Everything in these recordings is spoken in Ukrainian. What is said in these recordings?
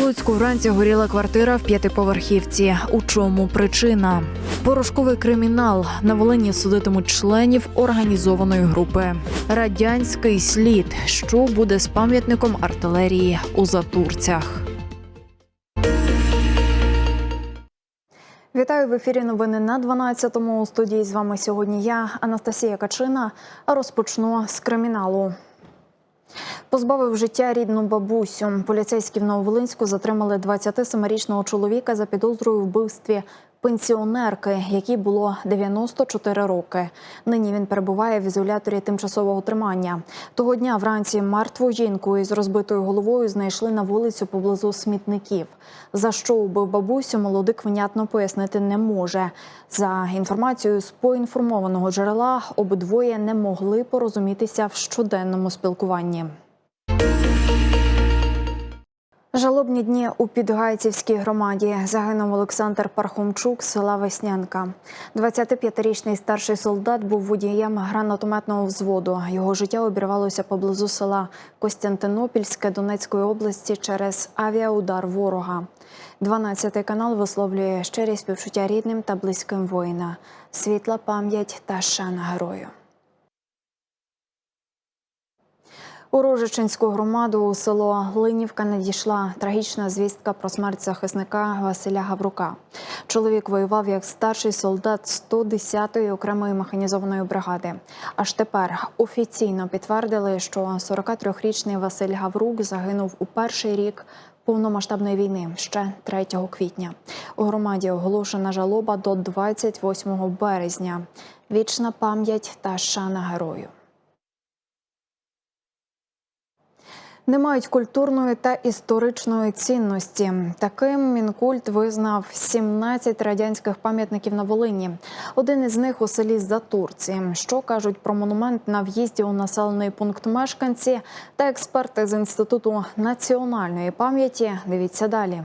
Луцьку вранці горіла квартира в п'ятиповерхівці. У чому причина? Порошковий кримінал на Волині судитимуть членів організованої групи. Радянський слід. Що буде з пам'ятником артилерії у Затурцях? Вітаю в ефірі. Новини на 12-му. У студії з вами сьогодні я, Анастасія Качина. Розпочну з криміналу. Позбавив життя рідну бабусю. Поліцейські в Нововолинську затримали 27-річного чоловіка за підозрою вбивстві пенсіонерки, якій було 94 роки. Нині він перебуває в ізоляторі тимчасового тримання. Того дня вранці мертву жінку із розбитою головою знайшли на вулицю поблизу смітників. За що убив бабусю, молодик внятно пояснити не може. За інформацією з поінформованого джерела, обидвоє не могли порозумітися в щоденному спілкуванні. Жалобні дні у Підгайцівській громаді загинув Олександр Пархомчук з села Веснянка. 25-річний старший солдат був водієм гранатометного взводу. Його життя обірвалося поблизу села Костянтинопільське Донецької області через авіаудар ворога. 12 канал висловлює щирі співчуття рідним та близьким воїна. Світла пам'ять та шана герою. У Рожичинську громаду у село Глинівка надійшла трагічна звістка про смерть захисника Василя Гаврука. Чоловік воював як старший солдат 110-ї окремої механізованої бригади. Аж тепер офіційно підтвердили, що 43-річний Василь Гаврук загинув у перший рік повномасштабної війни ще 3 квітня. У громаді оголошена жалоба до 28 березня. Вічна пам'ять та шана герою. Не мають культурної та історичної цінності. Таким мінкульт визнав 17 радянських пам'ятників на Волині. Один із них у селі Затурці. Що кажуть про монумент на в'їзді у населений пункт мешканці та експерти з інституту національної пам'яті. Дивіться далі.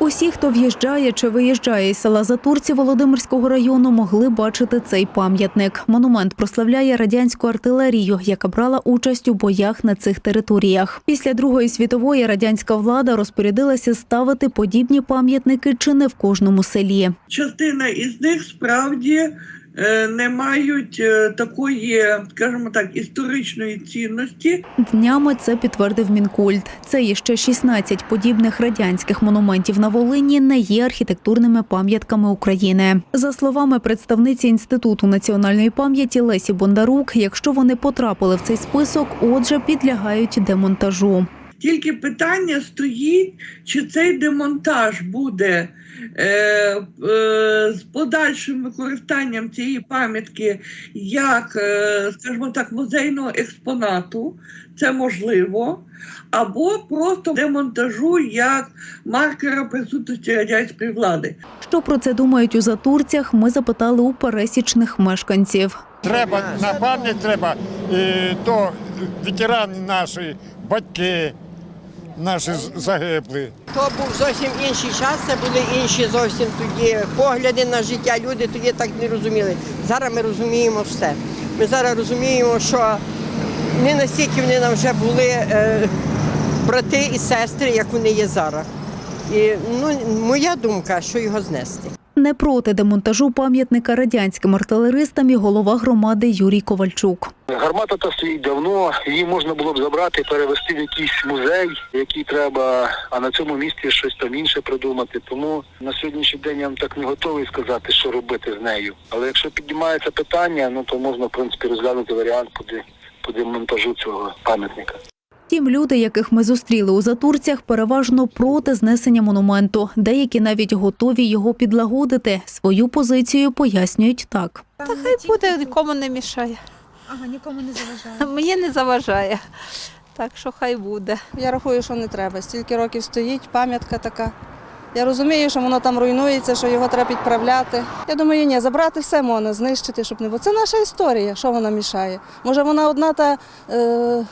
Усі, хто в'їжджає чи виїжджає із села Затурці Володимирського району, могли бачити цей пам'ятник. Монумент прославляє радянську артилерію, яка брала участь у боях на цих територіях. Після Другої світової радянська влада розпорядилася ставити подібні пам'ятники чи не в кожному селі. частина із них справді не мають е, такої, скажімо так, історичної цінності. Днями це підтвердив Мінкульт. Це і ще 16 подібних радянських монументів на Волині не є архітектурними пам'ятками України. За словами представниці інституту національної пам'яті Лесі Бондарук, якщо вони потрапили в цей список, отже, підлягають демонтажу. Тільки питання стоїть, чи цей демонтаж буде е, е, з подальшим використанням цієї пам'ятки як, е, скажімо так, музейного експонату, це можливо, або просто демонтажу як маркера присутності радянської влади. Що про це думають у затурцях? Ми запитали у пересічних мешканців. Треба на пам'ять треба то ветерани наші, батьки наші загиблі. То був зовсім інший час, це були інші зовсім тоді погляди на життя. Люди тоді так не розуміли. Зараз ми розуміємо все. Ми зараз розуміємо, що не настільки вони нам вже були е, брати і сестри, як вони є зараз. І ну, моя думка, що його знести. Не проти демонтажу пам'ятника радянським артилеристам і голова громади Юрій Ковальчук. Гармата та стоїть давно, її можна було б забрати, перевести в якийсь музей, який треба, а на цьому місці щось там інше придумати. Тому на сьогоднішній день я вам так не готовий сказати, що робити з нею. Але якщо піднімається питання, ну то можна в принципі розглянути варіант де- по демонтажу цього пам'ятника. Втім, люди, яких ми зустріли у затурцях, переважно проти знесення монументу. Деякі навіть готові його підлагодити. Свою позицію пояснюють так. Та хай буде, нікому не мішає. Ага, нікому не заважає. Мені не заважає. Так що хай буде. Я рахую, що не треба. Стільки років стоїть, пам'ятка така. Я розумію, що воно там руйнується, що його треба підправляти. Я думаю, ні, забрати все можна, знищити, щоб не було. Це наша історія, що вона мішає. Може, вона одна та е,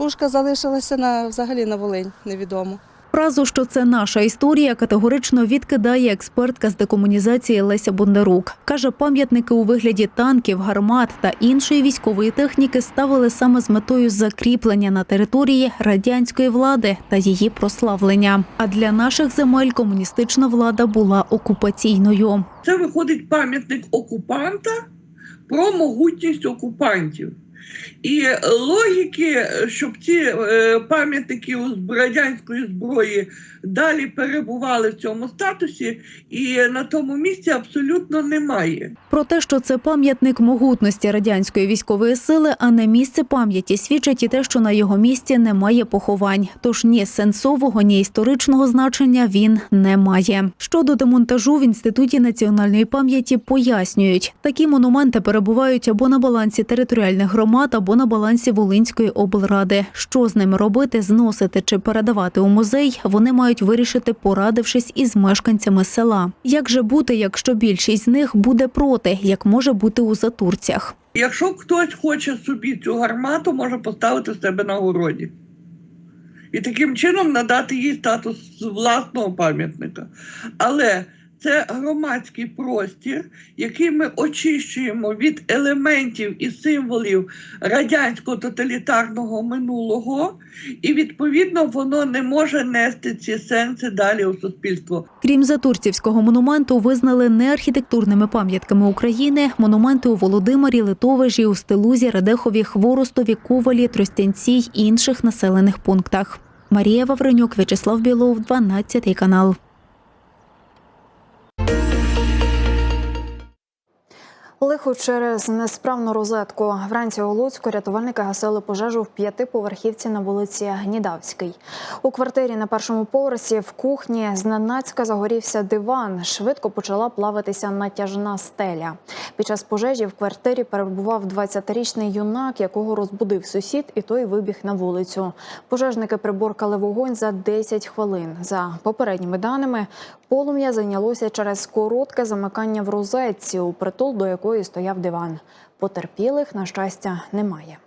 пушка залишилася на, взагалі на Волинь, невідомо. Фразу, що це наша історія, категорично відкидає експертка з декомунізації Леся Бондарук. Каже, пам'ятники у вигляді танків, гармат та іншої військової техніки ставили саме з метою закріплення на території радянської влади та її прославлення. А для наших земель комуністична влада була окупаційною. Це виходить пам'ятник окупанта про могутність окупантів. І логіки, щоб ці е, пам'ятники радянської зброї далі перебували в цьому статусі, і на тому місці абсолютно немає. Про те, що це пам'ятник могутності радянської військової сили, а не місце пам'яті, свідчить і те, що на його місці немає поховань. Тож ні сенсового, ні історичного значення він не має. Щодо демонтажу в інституті національної пам'яті пояснюють, такі монументи перебувають або на балансі територіальних громад, або на балансі Волинської облради. Що з ними робити, зносити чи передавати у музей, вони мають вирішити, порадившись із мешканцями села. Як же бути, якщо більшість з них буде проти, як може бути у затурцях? Якщо хтось хоче собі цю гармату, може поставити себе на городі. І таким чином надати їй статус власного пам'ятника. Але це громадський простір, який ми очищуємо від елементів і символів радянського тоталітарного минулого, і відповідно воно не може нести ці сенси далі у суспільство. Крім затурцівського монументу, визнали неархітектурними пам'ятками України монументи у Володимирі, Литовижі, Устилузі, Радехові, Хворостові, Ковалі, Тростянці й інших населених пунктах. Марія Вавренюк, В'ячеслав Білов, 12 канал. Лихо через несправну розетку. Вранці у Луцьку рятувальники гасили пожежу в п'ятиповерхівці на вулиці Гнідавській. У квартирі на першому поверсі в кухні зненацька загорівся диван. Швидко почала плавитися натяжна стеля. Під час пожежі в квартирі перебував 20-річний юнак, якого розбудив сусід, і той вибіг на вулицю. Пожежники приборкали вогонь за 10 хвилин. За попередніми даними, полум'я зайнялося через коротке замикання в розетці, у притул до якої стояв диван. Потерпілих, на щастя, немає.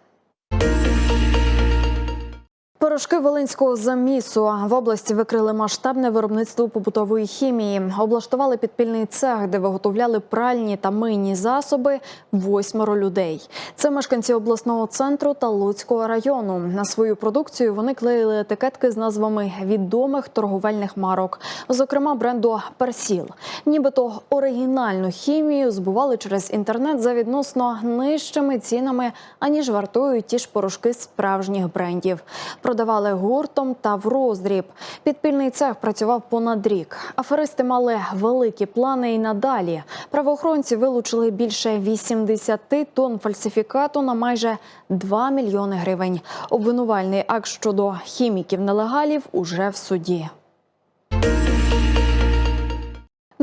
Порошки Волинського замісу в області викрили масштабне виробництво побутової хімії. Облаштували підпільний цех, де виготовляли пральні та мийні засоби восьмеро людей. Це мешканці обласного центру та Луцького району. На свою продукцію вони клеїли етикетки з назвами відомих торговельних марок, зокрема бренду Персіл. Нібито оригінальну хімію збували через інтернет за відносно нижчими цінами, аніж вартують ті ж порошки справжніх брендів. Продавали гуртом та в роздріб. Підпільний цех працював понад рік. Аферисти мали великі плани і надалі. Правоохоронці вилучили більше 80 тонн фальсифікату на майже 2 мільйони гривень. Обвинувальний акт щодо хіміків-нелегалів уже в суді.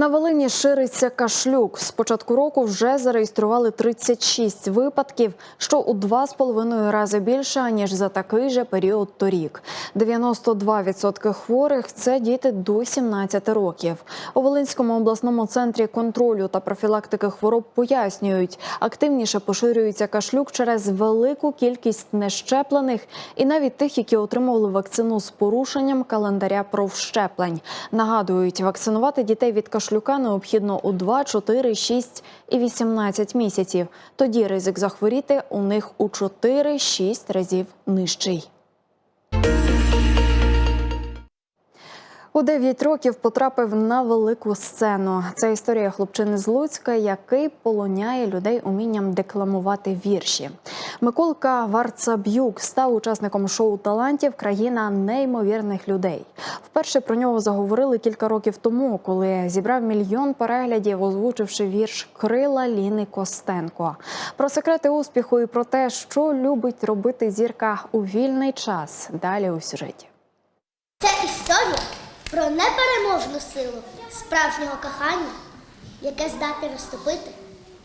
На Волині шириться кашлюк. З початку року вже зареєстрували 36 випадків, що у два з половиною рази більше ніж за такий же період торік. 92% хворих це діти до 17 років. У Волинському обласному центрі контролю та профілактики хвороб пояснюють, активніше поширюється кашлюк через велику кількість нещеплених і навіть тих, які отримували вакцину з порушенням календаря провщеплень. Нагадують, вакцинувати дітей від кашлюка необхідно у 2, 4, 6 і 18 місяців. Тоді ризик захворіти у них у 4-6 разів нижчий. У 9 років потрапив на велику сцену. Це історія хлопчини з Луцька, який полоняє людей умінням декламувати вірші. Миколка Варцаб'юк став учасником шоу талантів Країна неймовірних людей. Вперше про нього заговорили кілька років тому, коли зібрав мільйон переглядів, озвучивши вірш Крила Ліни Костенко. Про секрети успіху і про те, що любить робити зірка у вільний час. Далі у сюжеті. Це історія про непереможну силу справжнього кохання, яке здатне розтопити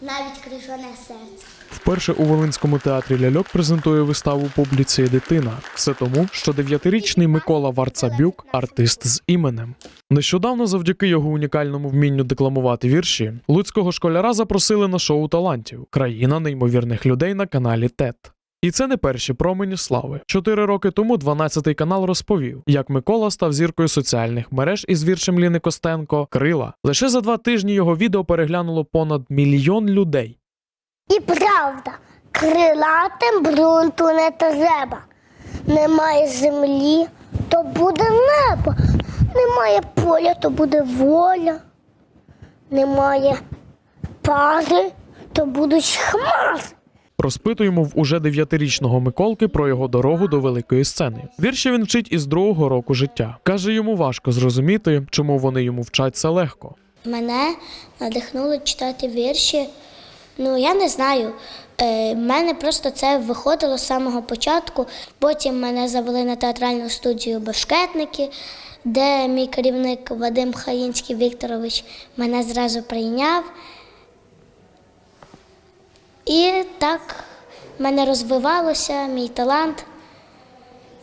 навіть крижане серце. Вперше у Волинському театрі ляльок презентує виставу публіці дитина. Все тому, що дев'ятирічний Микола Варцабюк артист з іменем. Нещодавно, завдяки його унікальному вмінню декламувати вірші, луцького школяра запросили на шоу талантів Країна неймовірних людей на каналі ТЕТ. І це не перші промені слави. Чотири роки тому 12-й канал розповів, як Микола став зіркою соціальних мереж із віршем Ліни Костенко Крила. Лише за два тижні його відео переглянуло понад мільйон людей. І правда, крилатим ґрунту не треба. Немає землі, то буде небо. Немає поля, то буде воля. Немає пари, то будуть хмари. Розпитуємо в уже дев'ятирічного Миколки про його дорогу до великої сцени. Вірші він вчить із другого року життя. Каже, йому важко зрозуміти, чому вони йому вчаться легко. Мене надихнуло читати вірші. Ну, я не знаю. Е, мене просто це виходило з самого початку. Потім мене завели на театральну студію Башкетники, де мій керівник Вадим Хаїнський Вікторович мене зразу прийняв. І так в мене розвивалося мій талант.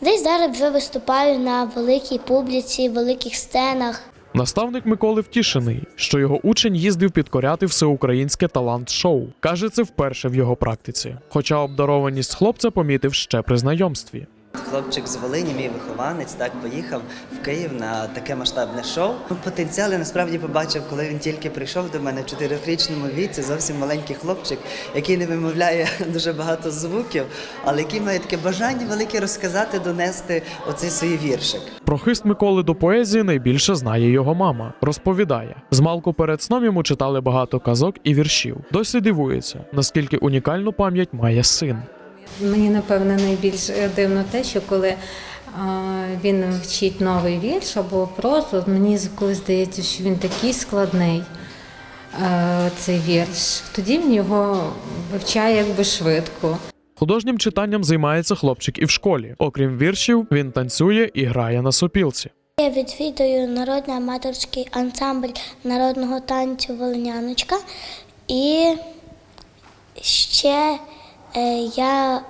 Десь зараз вже виступаю на великій публіці, великих сценах. Наставник Миколи втішений, що його учень їздив підкоряти всеукраїнське талант-шоу. Каже, це вперше в його практиці. Хоча обдарованість хлопця помітив ще при знайомстві. Хлопчик з Волині, мій вихованець, так поїхав в Київ на таке масштабне шоу. Потенціал я насправді побачив, коли він тільки прийшов до мене в чотирьохрічному віці, зовсім маленький хлопчик, який не вимовляє дуже багато звуків, але який має таке бажання велике розказати, донести оцей свій віршик. Про хист Миколи до поезії найбільше знає його мама. Розповідає, змалку перед сном йому читали багато казок і віршів. Досі дивується, наскільки унікальну пам'ять має син. Мені напевне найбільш е, дивно те, що коли е, він вчить новий вірш або прозу, мені коли здається, що він такий складний. е, Цей вірш, тоді він його вивчає якби швидко. Художнім читанням займається хлопчик і в школі. Окрім віршів, він танцює і грає на сопілці. Я відвідую народний аматорський ансамбль народного танцю Волиняночка. І ще я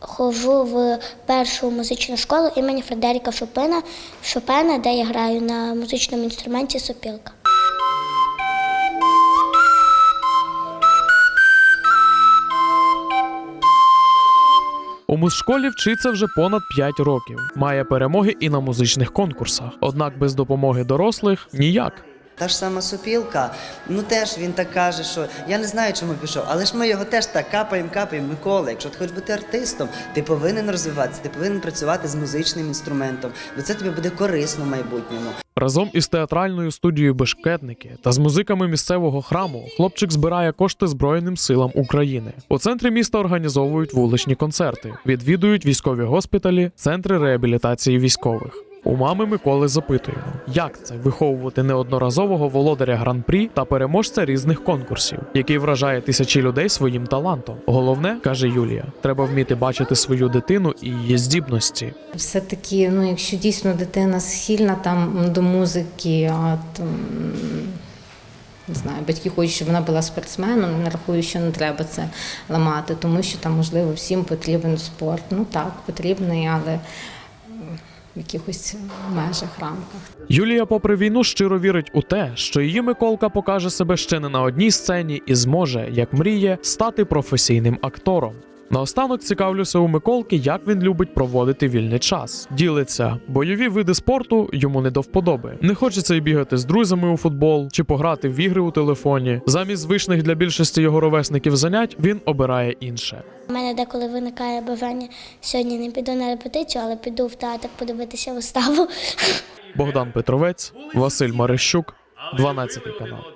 ходжу в першу музичну школу імені Фредеріка Шопена, Шопена, де я граю на музичному інструменті сопілка. У музшколі вчиться вже понад 5 років. Має перемоги і на музичних конкурсах. Однак без допомоги дорослих ніяк. Та ж сама сопілка, ну теж він так каже, що я не знаю, чому пішов, але ж ми його теж так капаємо, капаємо. Микола, якщо ти хочеш бути артистом, ти повинен розвиватися, ти повинен працювати з музичним інструментом, бо це тобі буде корисно в майбутньому. Разом із театральною студією Бешкетники та з музиками місцевого храму хлопчик збирає кошти Збройним силам України. У центрі міста організовують вуличні концерти, відвідують військові госпіталі, центри реабілітації військових. У мами Миколи запитуємо, як це виховувати неодноразового володаря гран-прі та переможця різних конкурсів, який вражає тисячі людей своїм талантом. Головне, каже Юлія, треба вміти бачити свою дитину і її здібності. Все-таки, ну, якщо дійсно дитина схильна там до музики, а там, не знаю, батьки хочуть, щоб вона була спортсменом, не рахую, що не треба це ламати, тому що там, можливо, всім потрібен спорт. Ну так, потрібний, але в якихось межах, рамках. Юлія, попри війну, щиро вірить у те, що її Миколка покаже себе ще не на одній сцені і зможе, як мріє, стати професійним актором. Наостанок цікавлюся у Миколки, як він любить проводити вільний час. Ділиться бойові види спорту йому не до вподоби. Не хочеться й бігати з друзями у футбол чи пограти в ігри у телефоні. Замість звичних для більшості його ровесників занять він обирає інше. У мене деколи виникає бажання сьогодні не піду на репетицію, але піду в театр подивитися виставу. Богдан Петровець, Василь Марищук, 12 канал.